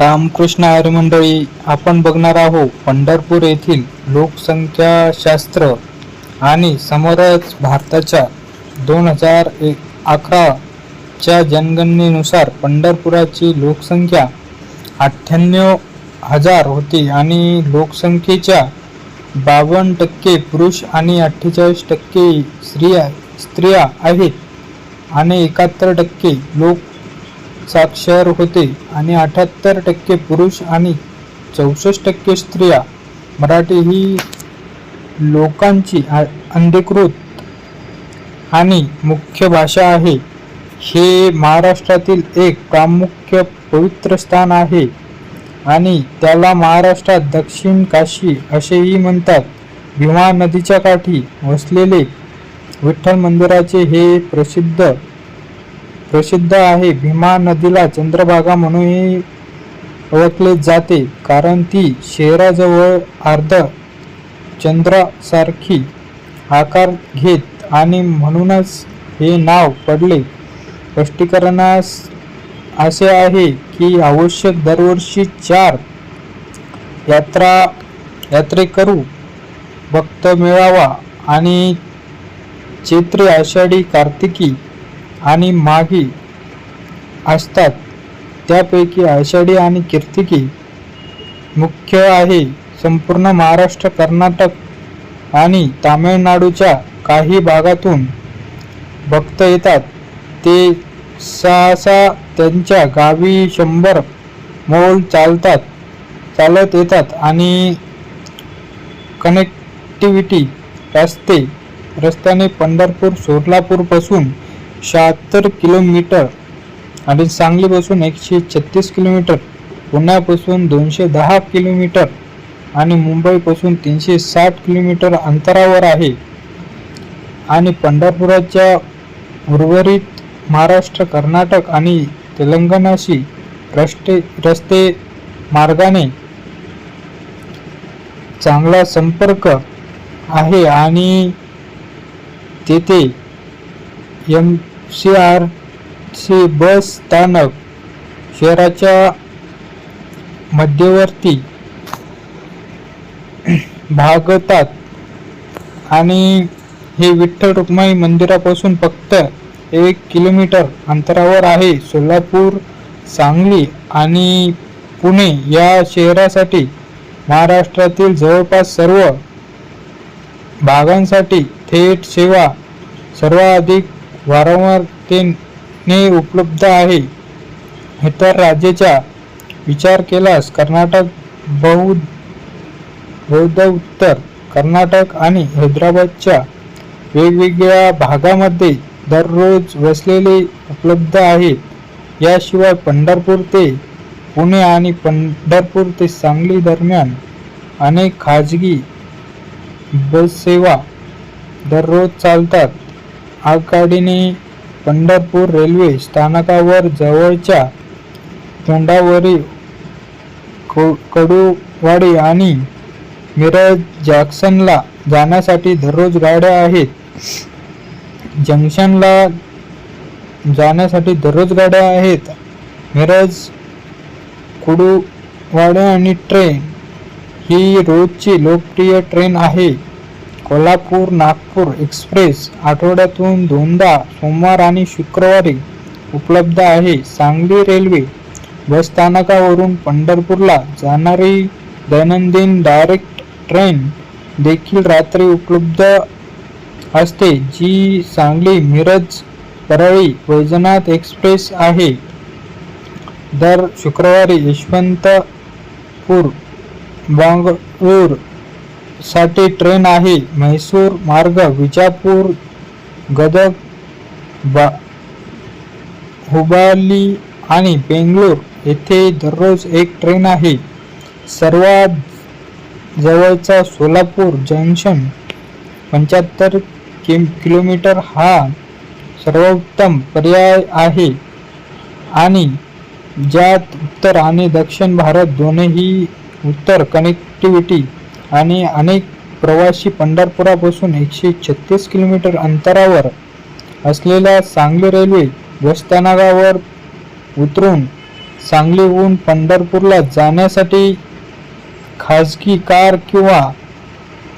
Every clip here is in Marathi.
रामकृष्ण आर्य मंडळी आपण बघणार आहोत पंढरपूर येथील लोकसंख्याशास्त्र आणि समोरच भारताच्या दोन हजार अकराच्या जनगणनेनुसार पंढरपुराची लोकसंख्या अठ्ठ्याण्णव हजार होती आणि लोकसंख्येच्या बावन्न टक्के पुरुष आणि अठ्ठेचाळीस टक्के स्त्रिया स्त्रिया आहेत आणि एकाहत्तर टक्के लोक साक्षर होते आणि अठ्याहत्तर टक्के पुरुष आणि चौसष्ट टक्के स्त्रिया. मराठी ही लोकांची आ- आणि मुख्य भाषा आहे. हे महाराष्ट्रातील एक प्रामुख्य पवित्र स्थान आहे आणि त्याला महाराष्ट्रात दक्षिण काशी असेही म्हणतात. भीमा नदीच्या काठी वसलेले विठ्ठल मंदिराचे हे प्रसिद्ध प्रसिद्ध आहे. भीमा नदीला चंद्रभागा म्हणूनही ओळखले जाते. कारण ती शहराजवळ अर्ध चंद्रासारखी आकार घेत आणि म्हणूनच हे नाव पडले. स्पष्टीकरणास असे आहे की आवश्यक दरवर्षी चार यात्रा यात्रेकरू भक्त मिळावा आणि चैत्री आषाढी कार्तिकी आणि मागी असतात. त्यापैकी आषाढी आणि कीर्तिकी मुख्य आहे. संपूर्ण महाराष्ट्र कर्नाटक आणि तामिळनाडूच्या काही भागातून भक्त येतात. ते सहसा त्यांच्या गावी शंभर मोल चालतात चालत येतात आणि कनेक्टिव्हिटी रस्ते रस्त्याने पंढरपूर सोलापूरपासून शहात्तर किलोमीटर आणि सांगलीपासून एकशे छत्तीस किलोमीटर पुण्यापासून दोनशे दहा किलोमीटर आणि मुंबईपासून तीनशे साठ किलोमीटर अंतरावर आहे. आणि पंढरपुराच्या उर्वरित महाराष्ट्र कर्नाटक आणि तेलंगणाशी रस्ते रस्ते मार्गाने चांगला संपर्क आहे आणि तेथे M C R C bus स्थानक शहराच्या मध्यवर्ती भागतात. आणि हे विठ्ठल रुक्माई मंदिरापासून फक्त एक किलोमीटर अंतरावर आहे. सोलापूर सांगली आणि पुणे या शहरासाठी महाराष्ट्रातील जवळपास सर्व भागांसाठी थेट सेवा सर्वाधिक वारंवारतेने उपलब्ध आहे. इतर राज्याचा विचार केल्यास कर्नाटक बौद्ध बौद्ध उत्तर कर्नाटक आणि हैदराबादच्या वेगवेगळ्या भागामध्ये दररोज वसलेले उपलब्ध आहेत. याशिवाय पंढरपूर ते पुणे आणि पंढरपूर ते सांगली दरम्यान अनेक खाजगी बस सेवा दररोज चालतात. आगगाडीने पंढरपूर रेल्वे स्थानकावर जवळच्या तोंडावरील कडूवाडी आणि मिरज जॅक्सनला जाण्यासाठी दररोज गाड्या आहेत. जंक्शनला जाण्यासाठी दररोज गाड्या आहेत. मिरज कुडूवाडे आणि ट्रेन ही रोजची लोकप्रिय ट्रेन आहे. कोल्हापूर नागपूर एक्सप्रेस आठवड्यातून दोनदा सोमवार आणि शुक्रवारी उपलब्ध आहे. सांगली रेल्वे बस स्थानकावरून पंढरपूरला जाणारी दैनंदिन डायरेक्ट ट्रेन देखील रात्री उपलब्ध असते जी सांगली मिरज परळी वैजनाथ एक्सप्रेस आहे. दर शुक्रवारी यशवंतपूर बंगळूर साठी ट्रेन आहे. म्हैसूर मार्ग विजापूर गदग बा हुबाली आणि बेंगलोर येथे दररोज एक ट्रेन आहे. सर्वात जवळचा सोलापूर जंक्शन पंच्याहत्तर किम किलोमीटर हा सर्वोत्तम पर्याय आहे. आणि ज्यात उत्तर आणि दक्षिण भारत दोन्ही उत्तर कनेक्टिव्हिटी आणि अनेक प्रवासी पंढरपुरापासून एकशे छत्तीस किलोमीटर अंतरावर असलेल्या सांगली रेल्वे बसस्थानकावर उतरून सांगलीहून पंढरपूरला जाण्यासाठी खाजगी कार किंवा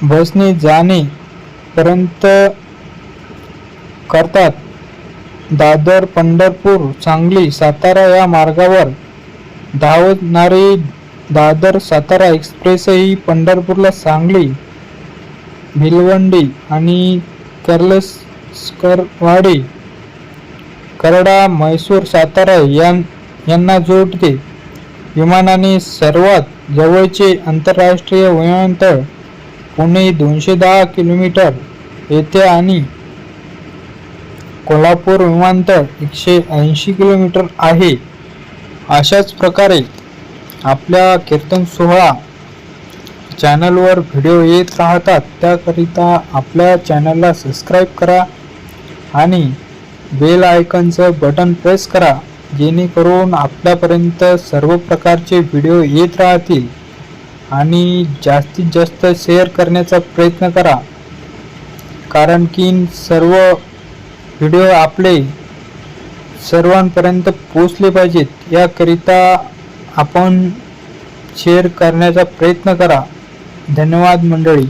बसने जाणे पर्यंत करतात. दादर पंढरपूर सांगली सातारा या मार्गावर धावणारी दादर सातारा एक्सप्रेसही पंढरपूरला सांगली भिलवंडी आणि कर्लस्करवाडी करडा म्हैसूर सातारा यां यांना जोडते विमानाने सर्वात जवळचे आंतरराष्ट्रीय विमानतळ पुणे दोनशे दहा किलोमीटर येथे आणि कोल्हापूर विमानतळ एकशे ऐंशी किलोमीटर आहे. अशाच प्रकारे आपल्या कीर्तन सोहळा चॅनलवर व्हिडिओ येत राहतात त्याकरिता आपल्या चॅनलला सबस्क्राईब करा आणि बेल आयकनचं बटन प्रेस करा जेणेकरून आपल्यापर्यंत सर्व प्रकारचे व्हिडिओ येत राहतील. आणि जास्तीत जास्त शेअर करण्याचा प्रयत्न करा. कारण की सर्व व्हिडिओ आपले सर्वांपर्यंत पोचले पाहिजेत. याकरिता आपण शेअर करण्याचा प्रयत्न करा. धन्यवाद मंडळी.